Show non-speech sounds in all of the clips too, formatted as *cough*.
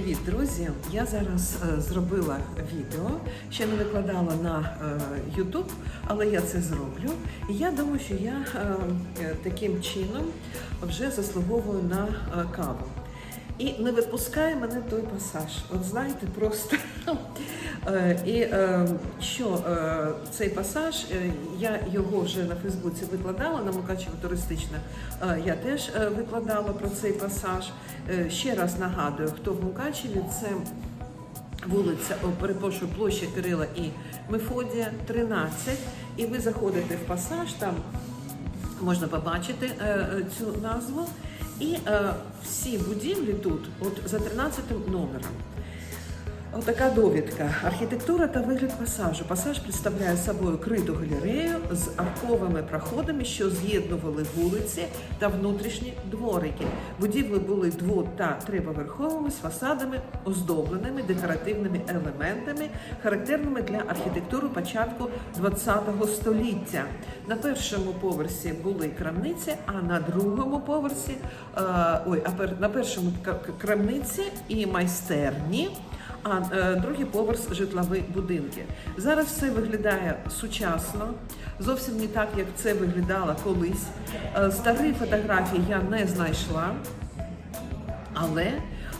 Привіт, друзі! Я зараз е, зробила відео, ще не викладала на е, YouTube, але я це зроблю. І я думаю, що я е, е, таким чином вже заслуговую на е, каву. І не випускає мене той пасаж. От знаєте, просто і е, що е, цей пасаж, е, я його вже на Фейсбуці викладала, на Мукачево туристична. Е, я теж е, викладала про цей пасаж. Е, ще раз нагадую, хто в Мукачеві, це вулиця, перепрошую, площа Кирила і Мефодія, 13. І ви заходите в пасаж, там можна побачити е, е, цю назву. І е, всі будівлі тут, от за 13 номером. Отака довідка. Архітектура та вигляд пасажу. Пасаж представляє собою криту галерею з арковими проходами, що з'єднували вулиці та внутрішні дворики. Будівлі були дво- та триповерховими з фасадами, оздобленими декоративними елементами, характерними для архітектури початку ХХ століття. На першому поверсі були крамниці, а на другому поверсі е, ой, на першому крамниці і майстерні а е, другий поверх житлові будинки. Зараз все виглядає сучасно, зовсім не так, як це виглядало колись. Е, старі фотографії я не знайшла, але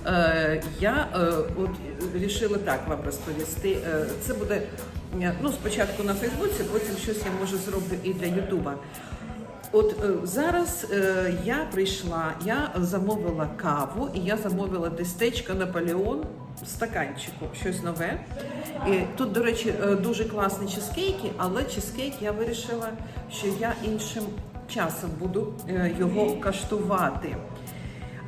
е, я от вирішила так вам розповісти. Це буде ну, спочатку на Фейсбуці, потім щось я може зроблю і для Ютуба. От зараз я прийшла, я замовила каву і я замовила дестечко Наполеон стаканчику, щось нове. І тут, до речі, е, дуже класні чизкейки, але чизкейк я вирішила, що я іншим часом буду е, його каштувати.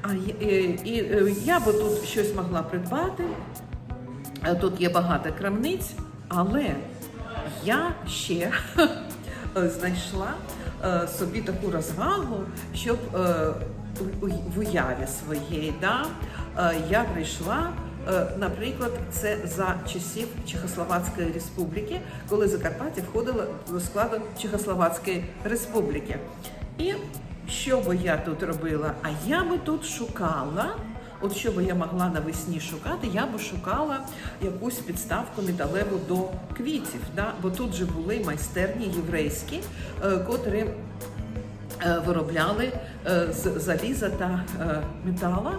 А е, і е, я би тут щось могла придбати. Тут є багато крамниць, але я ще *laughs* знайшла собі таку розвагу, щоб в уяві своєї да, я прийшла. Е, Наприклад, це за часів Чехословацької республіки, коли Закарпаття входило до складу Чехословацької республіки. І що би я тут робила? А я би тут шукала От що би я могла навесні шукати, я би шукала якусь підставку металеву до квітів. Да? Бо тут же були майстерні єврейські, е, котрі е, виробляли з заліза та метала